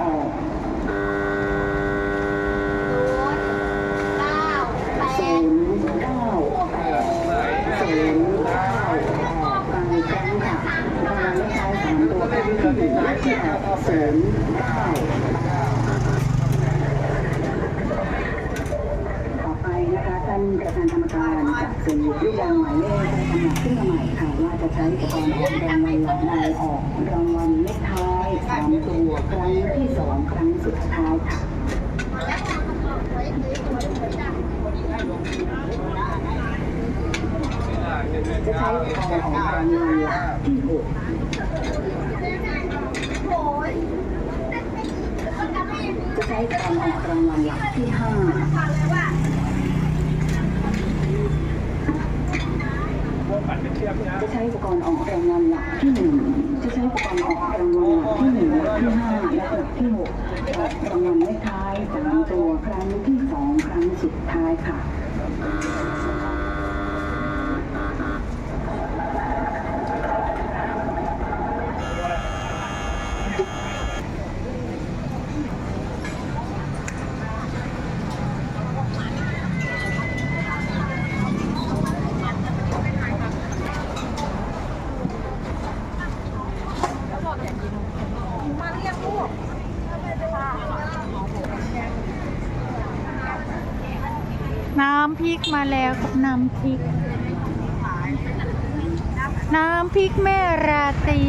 ออกศูนย์เก้าแปศูนย์เก้าศูนย์เก้าออกรางวัลครั้งค่ะรางวัลเลขท้ายสามตัวครั้งที่หนึ่งเลขที่ออกศูนย์เก้าต่อไปนะคะท่านประธานกรรมการจะเสนอลูกบอลหมายเลขประจำหลักขึ้นมาใหม่ค่ะว่าจะใช้อุปกรณ์ออกรางวัลหลักใดออกรางวัลเลขท้าย สามตัวครั้งที่สองครั้งสุดท้ายค่ะจะใช้อุปกรณ์ออกรางวัลหลักที่หกจะใช้อุปกรณ์ออกรางวัลหลักที่ห้า จะใช้อุปกรณ์ออกรางวัลหลักที่หนึ่งจะใช้อุปกรณ์ออกรางวัลหลักที่หนึ่งหลักที่ห้าและหลักที่หกออกรางวัลเลขท้ายสามตัวครั้งที่สองครั้งสุดท้ายค่ะ น้ำพริกมาแล้วกับน้ำพริก น้ำพริกแม่ราตรี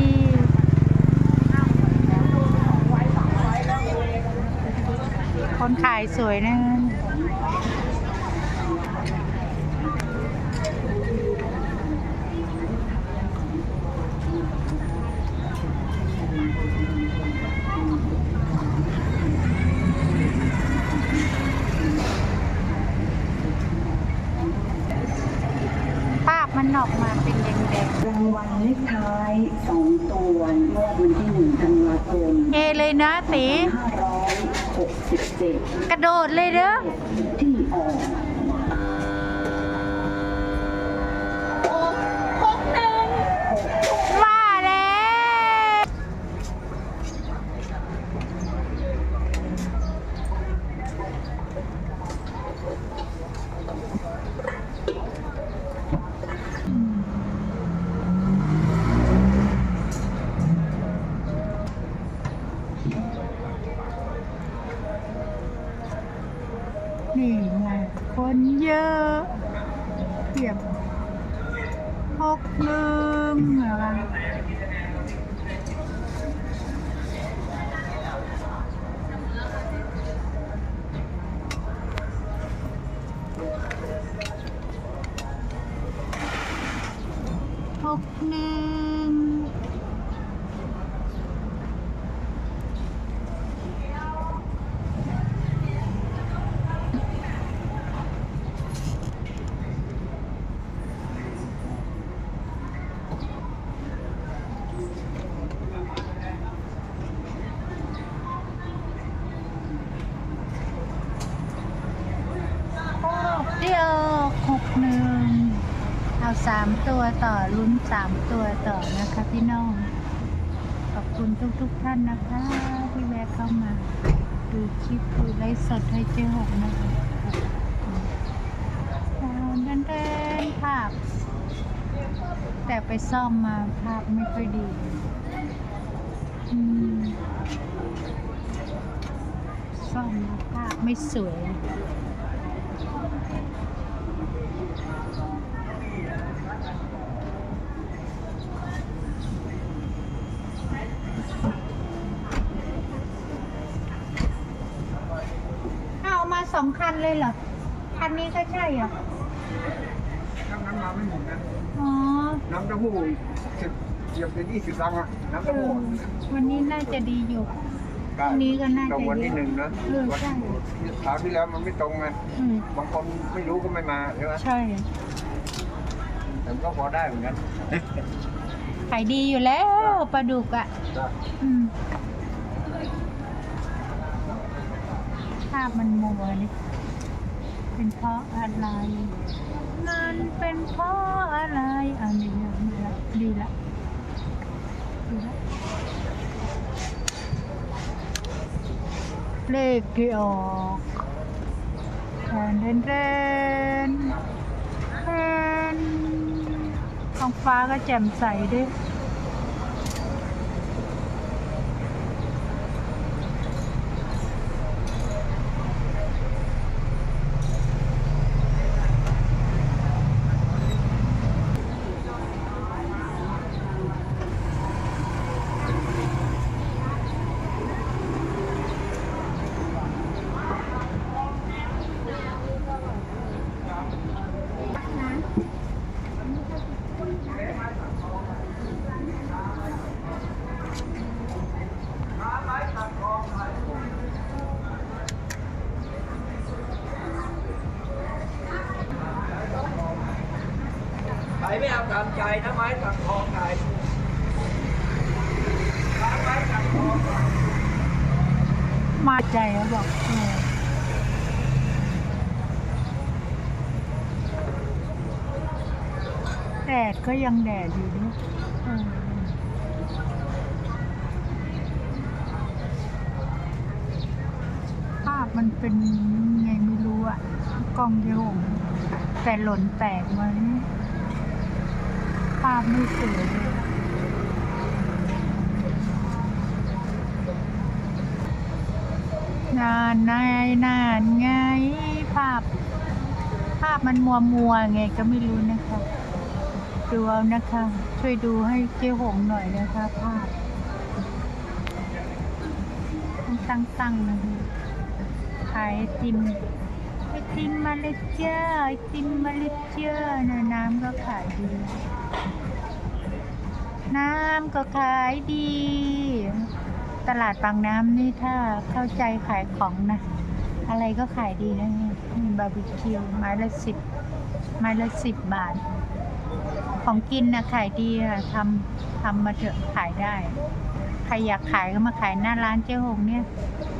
คนขายสวยนะ มันออกมาเป็นแดงรางวัลเลขท้ายสองตัวงวดวันที่หนึ่งธันวาคมๆเอเลยนะตีห้าร้อยหกสิบเจ็ดกระโดดเลยเด้อ ที่ออก เทียบหกหนึ่งอะไร หกหนึ่งเดียวหกหนึ่ง เอาสามตัวต่อลุ้นสามตัวต่อนะคะพี่น้อง ขอบคุณทุกๆท่านนะคะ ที่แวะเข้ามา ดูคลิปดูไลฟ์สดให้เจ๊หกนะคะเดินเดินภาพ แต่ไปซ่อมมาภาพไม่ค่อยดีซ่อมภาพไม่สวย เอามา สองคันเลยเหรอ คันนี้ก็ใช่เหรอ น้ำน้ำมาไม่หมดนะ อ๋อ น้ำเต้าหู้สิบเกือบจะยี่สิบลังอะน้ำเอเต้าหู้อวันนี้น่าจะดีอยู่ได้พรุ่งนี้ก็น่าจะตรงวันที่เยอะหนึ่งนะเออวันใช่คราวที่แล้วมันไม่ตรงไงอืมบางคนไม่รู้ก็ไม่มาใช่ไหมใช่ แต่ก็พอได้เหมือนกันขายดีอยู่แล้วปลาดุกอะได้อืมาพมันมัวนี่เป็นเพราะอะไร มันเป็นเพราะอะไรอันนี้ดีละดีละดีละเลขที่ออกแทนเดนเดนแทนท้องฟ้าก็แจ่มใสด้วย ไม่เอาตามใจนะไม้ตักทองไก่ไม้ตักทองมาใจแล้วบอกเออแดดก็ยังแดดอยู่ด้วยภาพมันเป็นไงไม่รู้อะกล้องเยอะแต่หล่นแตกไาไม่สวยนานนายนานไงภาพ ภาพมันมัวมัวไงก็ไม่รู้นะคะดูเอานะคะ ช่วยดูให้เจ๊หงหน่อยนะคะภาพตั้งตั้งนะคะขายไอติมไอติมมาเลเจ้าไอติมมาเลเจ้านะน้ำก็ขายดี น้ำก็ขายดี ตลาดบางน้ำนี่ถ้าเข้าใจขายของนะ อะไรก็ขายดีนะมีบาร์บีคิวไม้ละสิบไม้ละสิบบาท ของกินนะขายดีค่ะทำทำมาเถอะขายได้ ใครอยากขายก็มาขายหน้าร้านเจ๊หงเนี่ย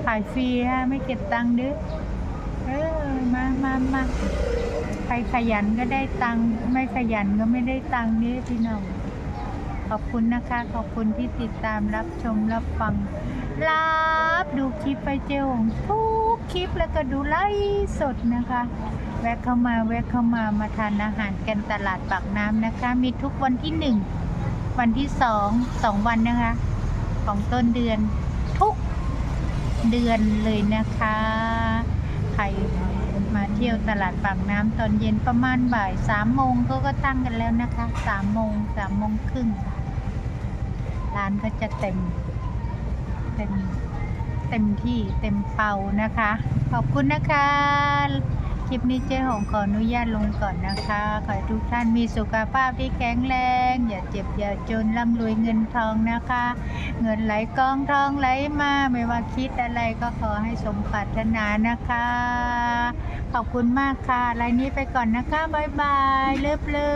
ขายฟรีฮะไม่เก็บตังค์ด้อเออมามามาใครขยันก็ได้ตังค์ไม่ขยันก็ไม่ได้ตังค์นี่พี่น้อง ขอบคุณนะคะ ขอบคุณที่ติดตามรับชมรับฟัง รับดูคลิปไปเจ้าของทุกคลิปแล้วก็ดูไลฟ์สดนะคะ แวะเข้ามาแวะเข้ามามาทานอาหารกันตลาดปากน้ำนะคะ มีทุกวันที่หนึ่งวันที่สองสองวันนะคะ ของต้นเดือนทุกเดือนเลยนะคะ ใคร เที่ยวตลาดปากน้ำตอนเย็นประมาณบ่ายสามโมงเขาก็ตั้งกันแล้วนะคะสามโมงสามโมงครึ่งร้านก็จะเต็ม เต็ม เต็มที่เต็มเป่านะคะ ขอบคุณนะคะ คลิปนี้เจ๊หงขออนุญาตลงก่อนนะคะ ขอให้ทุกท่านมีสุขภาพที่แข็งแรง อย่าเจ็บอย่าจนร่ำรวยเงินทองนะคะ เงินไหลกองทองไหลมา ไม่ว่าคิดอะไรก็ขอให้สมปรารถนานะคะ ขอบคุณมากค่ะรายนี้ไปก่อนนะคะ บ๊ายบาย เลิฟเลิฟ